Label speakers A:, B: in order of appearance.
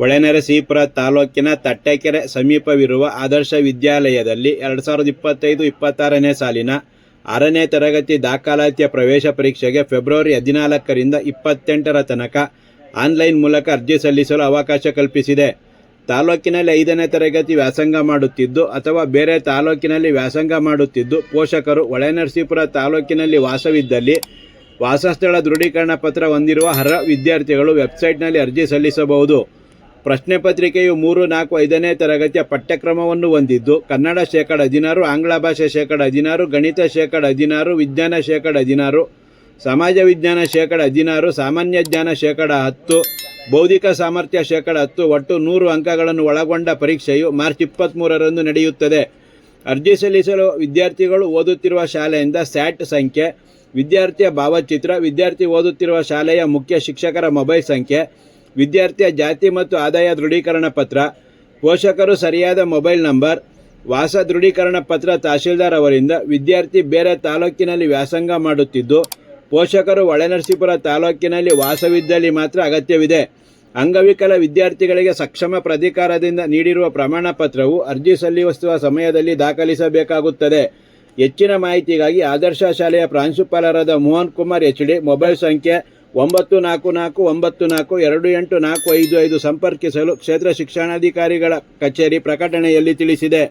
A: ಹೊಳೆನರಸೀಪುರ ತಾಲೂಕಿನ ತಟ್ಟೆಕೆರೆ ಸಮೀಪವಿರುವ ಆದರ್ಶ ವಿದ್ಯಾಲಯದಲ್ಲಿ ಎರಡು ಸಾವಿರದ ಇಪ್ಪತ್ತೈದು ಇಪ್ಪತ್ತಾರನೇ ಸಾಲಿನ ಆರನೇ ತರಗತಿ ದಾಖಲಾತಿಯ ಪ್ರವೇಶ ಪರೀಕ್ಷೆಗೆ ಫೆಬ್ರವರಿ ಹದಿನಾಲ್ಕರಿಂದ ಇಪ್ಪತ್ತೆಂಟರ ತನಕ ಆನ್ಲೈನ್ ಮೂಲಕ ಅರ್ಜಿ ಸಲ್ಲಿಸಲು ಅವಕಾಶ ಕಲ್ಪಿಸಿದೆ. ತಾಲೂಕಿನಲ್ಲಿ ಐದನೇ ತರಗತಿ ವ್ಯಾಸಂಗ ಮಾಡುತ್ತಿದ್ದು ಅಥವಾ ಬೇರೆ ತಾಲೂಕಿನಲ್ಲಿ ವ್ಯಾಸಂಗ ಮಾಡುತ್ತಿದ್ದು ಪೋಷಕರು ಹೊಳೆನರಸೀಪುರ ತಾಲೂಕಿನಲ್ಲಿ ವಾಸವಿದ್ದಲ್ಲಿ ವಾಸಸ್ಥಳ ದೃಢೀಕರಣ ಪತ್ರ ಹೊಂದಿರುವ ಅರ್ಹ ವಿದ್ಯಾರ್ಥಿಗಳು ವೆಬ್ಸೈಟ್ನಲ್ಲಿ ಅರ್ಜಿ ಸಲ್ಲಿಸಬಹುದು. ಪ್ರಶ್ನೆ ಪತ್ರಿಕೆಯು ಮೂರು, ನಾಲ್ಕು, ಐದನೇ ತರಗತಿಯ ಪಠ್ಯಕ್ರಮವನ್ನು ಹೊಂದಿದ್ದು, ಕನ್ನಡ ಶೇಕಡ ಹದಿನಾರು, ಆಂಗ್ಲ ಭಾಷೆ ಶೇಕಡ ಹದಿನಾರು, ಗಣಿತ ಶೇಕಡ ಹದಿನಾರು, ವಿಜ್ಞಾನ ಶೇಕಡ ಹದಿನಾರು, ಸಮಾಜ ವಿಜ್ಞಾನ ಶೇಕಡ ಹದಿನಾರು, ಸಾಮಾನ್ಯ ಜ್ಞಾನ ಶೇಕಡ ಹತ್ತು, ಬೌದ್ಧಿಕ ಸಾಮರ್ಥ್ಯ ಶೇಕಡ ಹತ್ತು, ಒಟ್ಟು ನೂರು ಅಂಕಗಳನ್ನು ಒಳಗೊಂಡ ಪರೀಕ್ಷೆಯು ಮಾರ್ಚ್ ಇಪ್ಪತ್ತ್ಮೂರರಂದು ನಡೆಯುತ್ತದೆ. ಅರ್ಜಿ ಸಲ್ಲಿಸಲು ವಿದ್ಯಾರ್ಥಿಗಳು ಓದುತ್ತಿರುವ ಶಾಲೆಯಿಂದ ಸ್ಯಾಟ್ ಸಂಖ್ಯೆ, ವಿದ್ಯಾರ್ಥಿಯ ಭಾವಚಿತ್ರ, ವಿದ್ಯಾರ್ಥಿ ಓದುತ್ತಿರುವ ಶಾಲೆಯ ಮುಖ್ಯ ಶಿಕ್ಷಕರ ಮೊಬೈಲ್ ಸಂಖ್ಯೆ ವಿದ್ಯಾರ್ಥಿಯ ಜಾತಿ ಮತ್ತು ಆದಾಯ ದೃಢೀಕರಣ ಪತ್ರ, ಪೋಷಕರು ಸರಿಯಾದ ಮೊಬೈಲ್ ನಂಬರ್, ವಾಸ ದೃಢೀಕರಣ ಪತ್ರ ತಹಶೀಲ್ದಾರ್ ಅವರಿಂದ ವಿದ್ಯಾರ್ಥಿ ಬೇರೆ ತಾಲೂಕಿನಲ್ಲಿ ವ್ಯಾಸಂಗ ಮಾಡುತ್ತಿದ್ದು, ಪೋಷಕರು ಒಳನರಸೀಪುರ ತಾಲೂಕಿನಲ್ಲಿ ವಾಸವಿದ್ದಲ್ಲಿ ಮಾತ್ರ ಅಗತ್ಯವಿದೆ. ಅಂಗವಿಕಲ ವಿದ್ಯಾರ್ಥಿಗಳಿಗೆ ಸಕ್ಷಮ ಪ್ರಾಧಿಕಾರದಿಂದ ನೀಡಿರುವ ಪ್ರಮಾಣ ಪತ್ರವು ಅರ್ಜಿ ಸಲ್ಲಿಸುವ ಸಮಯದಲ್ಲಿ ದಾಖಲಿಸಬೇಕಾಗುತ್ತದೆ. ಹೆಚ್ಚಿನ ಮಾಹಿತಿಗಾಗಿ ಆದರ್ಶ ಶಾಲೆಯ ಪ್ರಾಂಶುಪಾಲರಾದ Mohan Kumar H D, mobile ಸಂಖ್ಯೆ ಒಂಬತ್ತು ನಾಲ್ಕು ನಾಲ್ಕು, ಒಂಬತ್ತು ನಾಲ್ಕು, ಎರಡು ಎಂಟು ನಾಲ್ಕು ಐದು ಐದು ಸಂಪರ್ಕಿಸಲು ಕ್ಷೇತ್ರ ಶಿಕ್ಷಣಾಧಿಕಾರಿಗಳ ಕಚೇರಿ ಪ್ರಕಟಣೆಯಲ್ಲಿ ತಿಳಿಸಿದೆ.